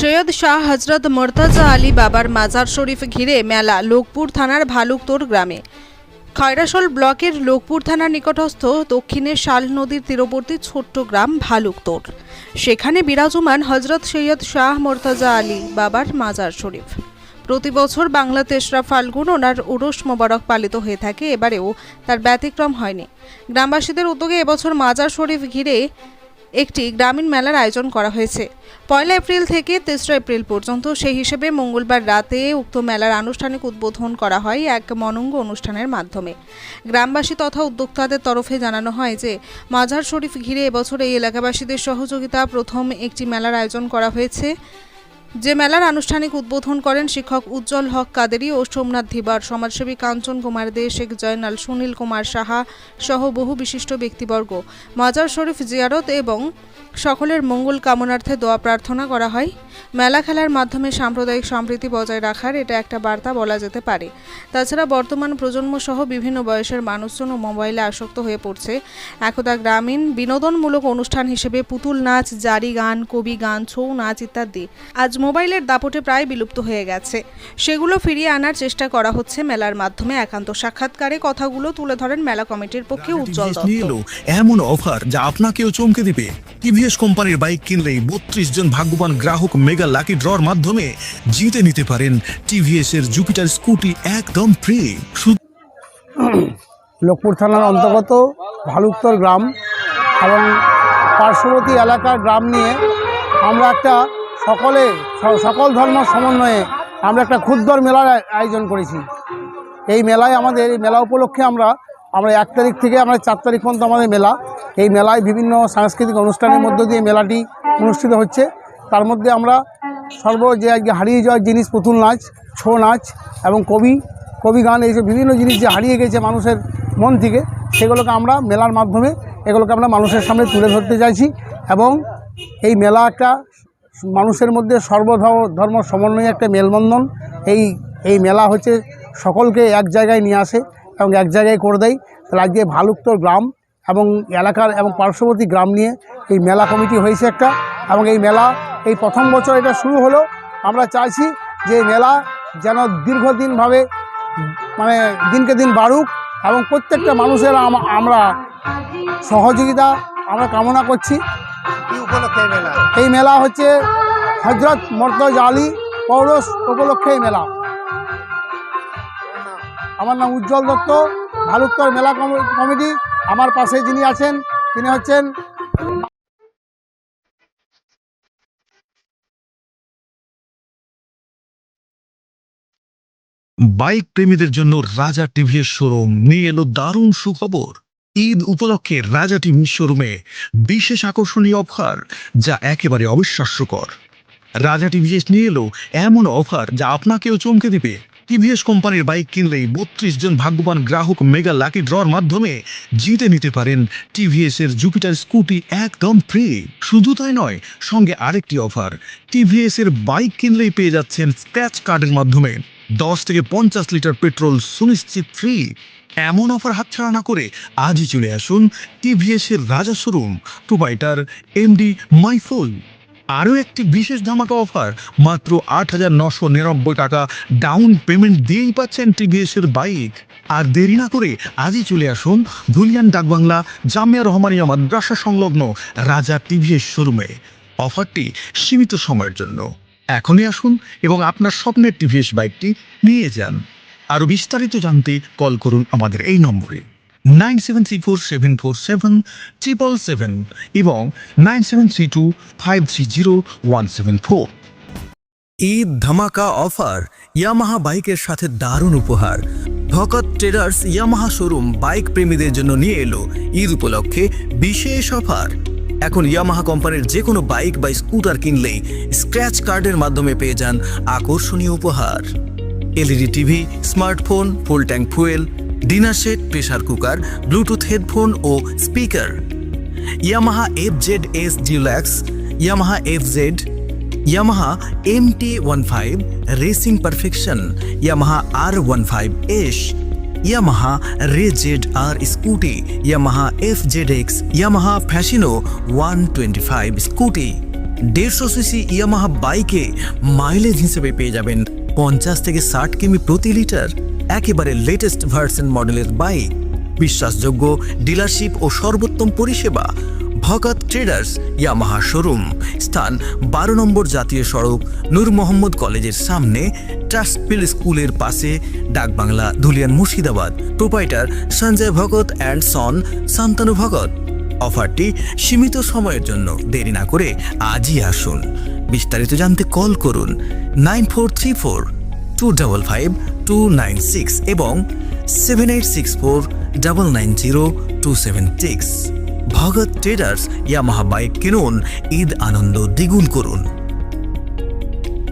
সৈয়দ শাহ হজরত মোর্তাজা আলী বাবার মাজার শরীফ ঘিরে মেলা লোকপুর থানার ভালুকতোর গ্রামে। খয়রাসল ব্লকের লোকপুর থানার নিকটস্থ দক্ষিণে শাল নদীর তীরবর্তী ছোট্ট গ্রাম ভালুকতোর। সেখানে বিরাজমান হজরত সৈয়দ শাহ মোর্তাজা আলী বাবার মাজার শরীফ। প্রতি বছর বাংলা তেসরা ফাল্গুন ওনার উরস মোবারক পালিত হয়ে থাকে, এবারেও তার ব্যতিক্রম হয়নি। গ্রামবাসীদের উদ্যোগে এবছর মাজার শরীফ ঘিরে একটি গ্রামীণ মেলার আয়োজন করা হয়েছে। পয়লা এপ্রিল থেকে তেসরা এপ্রিল পর্যন্ত সেই হিসেবে মঙ্গলবার রাতে উক্ত মেলার আনুষ্ঠানিক উদ্বোধন করা হয় এক মনঙ্গ অনুষ্ঠানের মাধ্যমে। গ্রামবাসী তথা উদ্যোক্তাদের তরফে জানানো হয় যে মাজার শরীফ ঘিরে এবছর এই এলাকাবাসীদের সহযোগিতা প্রথম একটি মেলার আয়োজন করা হয়েছে। যে মেলার আনুষ্ঠানিক উদ্বোধন করেন শিক্ষক উজ্জ্বল হক কাদেরি ও সোমনাথ ধিবার। সমাজসেবী কাঞ্চন কুমার দে, শেখ জয়নাল, সুনীল কুমার সাহা সহ বহু বিশিষ্ট ব্যক্তিবর্গ। মাজার শরীফ জিয়ারত এবং সকলের মঙ্গল কামনার্থে দোয়া প্রার্থনা করা হয়। মেলা খেলার মাধ্যমে সাম্প্রদায়িক সম্প্রীতি বজায় রাখার এটা একটা বার্তা বলা যেতে পারে। তাছাড়া বর্তমান প্রজন্ম সহ বিভিন্ন বয়সের মানুষজন ও মোবাইলে আসক্ত হয়ে পড়ছে। একদা গ্রামীণ বিনোদনমূলক অনুষ্ঠান হিসেবে পুতুল নাচ জারি গান কবি গান ছৌ নাচ ইত্যাদি আজ মোবাইলের দাপটে প্রায় বিলুপ্ত হয়ে গেছে। সেগুলো ফিরিয়ে আনার চেষ্টা করা হচ্ছে মেলার মাধ্যমে। একান্ত সাক্ষাৎকারে কথাগুলো তুলে ধরেন মেলা কমিটির পক্ষে উজ্জ্বল এমন অফার যা আপনাকেও চমকে দিবে। টিভিএস কোম্পানির বাইক কিনলেই বত্রিশ জন ভাগ্যবান গ্রাহক মেগা লাকি ড্রর মাধ্যমে জিতে নিতে পারেন টিভিএস এর জুপিটার স্কুটি একদম ফ্রি লোকপুর থানার অন্তর্গত ভালুকতর গ্রাম এবং পার্শ্ববর্তী এলাকার গ্রাম নিয়ে আমরা একটা সকলে, সকল ধর্ম সমন্বয়ে আমরা একটা ক্ষুদ্র মেলার আয়োজন করেছি। এই মেলায় আমাদের, এই মেলা উপলক্ষে আমরা আমরা এক তারিখ থেকে আমরা চার তারিখ পর্যন্ত আমাদের মেলা। এই মেলায় বিভিন্ন সাংস্কৃতিক অনুষ্ঠানের মধ্য দিয়ে মেলাটি অনুষ্ঠিত হচ্ছে। তার মধ্যে আমরা সর্ব যে আজকে হারিয়ে যাওয়ার জিনিস, পুতুল নাচ, ছৌ নাচ এবং কবি কবি গান, এইসব বিভিন্ন জিনিস যে হারিয়ে গেছে মানুষের মন থেকে, সেগুলোকে আমরা মেলার মাধ্যমে এগুলোকে আমরা মানুষের সামনে তুলে ধরতে চাইছি এবং এই মেলা একটা মানুষের মধ্যে সর্বধর্ম, ধর্ম সমন্বয়ে একটা মেলবন্ধন। এই এই মেলা হচ্ছে সকলকে এক জায়গায় নিয়ে আসে। এবং এক জায়গায় করে দেয় তাহলে আজকে ভালুকতর গ্রাম এবং এলাকার এবং পার্শ্ববর্তী গ্রাম নিয়ে এই মেলা কমিটি হয়েছে একটা এবং এই মেলা এই প্রথম বছর এটা শুরু হলো। আমরা চাইছি যে মেলা যেন দীর্ঘদিনভাবে মানে দিনকে দিন বাড়ুক এবং প্রত্যেকটা মানুষের আমরা সহযোগিতা আমরা কামনা করছি। এই মেলা? হচ্ছে হজরত মর্তজ আলী পৌরস উপলক্ষে এই মেলা। আমার নাম উজ্জ্বল দত্ত ভালুকতর মেলা কমি- কমিটি। আমার পাশে যিনি আছেন, তিনি হচ্ছেন বাইক প্রেমীদের জন্য রাজা টিভিএস শোরুম। নিয়ে এলো দারুণ সুখবর। ঈদ উপলক্ষে রাজা টিভি শোরুমে বিশেষ আকর্ষণীয় অফার, যা একেবারে অবিশ্বাস্যকর। রাজা টিভিএস নিয়ে এলো এমন অফার যা আপনাকেও চমকে দিবে। টিভিএস কোম্পানির বাইক কিনলেই বত্রিশ জন ভাগ্যবান গ্রাহক মেগা লাকি ড্রর মাধ্যমে জিতে নিতে পারেন টিভিএস এর জুপিটার স্কুটি একদম ফ্রি শুধু তাই নয়, সঙ্গে আরেকটি অফার টিভিএস এর বাইক কিনলেই পেয়ে যাচ্ছেন স্ক্র্যাচ কার্ডের মাধ্যমে। দশ থেকে পঞ্চাশ লিটার পেট্রোল সুনিশ্চিত ফ্রি এমন অফার হাতছাড়া না করে আজই চলে আসুন টিভিএস এর রাজা শোরুম প্রোভাইডার এমডি মাইফুল আরও একটি বিশেষ ধামাকা অফার মাত্র আট হাজার নশো নিরানব্বই টাকা ডাউন পেমেন্ট দিয়েই পাচ্ছেন টিভিএসের বাইক আর দেরি না করে আজই চলে আসুন ধুলিয়ান ডাকবাংলা, জামিয়া রহমানিয়া মাদ্রাসা সংলগ্ন রাজা টিভিএস শোরুমে। অফারটি সীমিত সময়ের জন্য। এখনই আসুন এবং আপনার স্বপ্নের টিভিএস বাইকটি নিয়ে যান। আরও বিস্তারিত জানতে কল করুন আমাদের এই নম্বরে। Nine seven three four seven four seven seven এবং nine seven three two five zero one seven four Eid ধামাকা অফার, ইয়ামাহা বাইকের সাথে দারুণ উপহার। Bhakat traders Yamaha showroom bike প্রেমীদের জন্য নিয়ে এলো ঈদ উপলক্ষে বিশেষ অফার। এখন ইয়ামাহা কোম্পানির যে কোনো বাইক বা স্কুটার কিনলেই স্ক্র্যাচ কার্ডের মাধ্যমে পেয়ে যান আকর্ষণীয় উপহার। LED TV, smartphone, full tank fuel dinner set pressure cooker Bluetooth headphone ও speaker Yamaha F Z S deluxe Yamaha F Z Yamaha M T one five racing perfection Yamaha R one five S Yamaha Ray Z R scooty Yamaha F Z X Yamaha Fascino one twenty five scooty দেড়শো CC Yamaha বাইকে mileage হিসেবে পেয়ে যাবেন পঞ্চাশ থেকে ষাট কিমি প্রতি লিটার, একেবারে লেটেস্ট ভার্সন মডেলের বাইক বিশ্বাসযোগ্য ডিলারশিপ ও সর্বোত্তম পরিষেবা ভগত ট্রেডার্স ইয়ামাহা শোরুম স্থান বারো নম্বর জাতীয় সড়ক, নূর মোহাম্মদ কলেজের সামনে ট্রাস্টপিল স্কুলের পাশে, Dakbangla, Dhulian Murshidabad. Proprietor Sanjay Bhagat and son Shantanu Bhagat অফারটি সীমিত সময়ের জন্য দেরি না করে আজই আসুন। বিস্তারিত জানতে কল করুন nine four three four two double five two nine six এবং seven eight six four double nine zero two seven six Bhagat traders Yamaha bike কিনুন, ঈদ আনন্দ দ্বিগুণ করুন।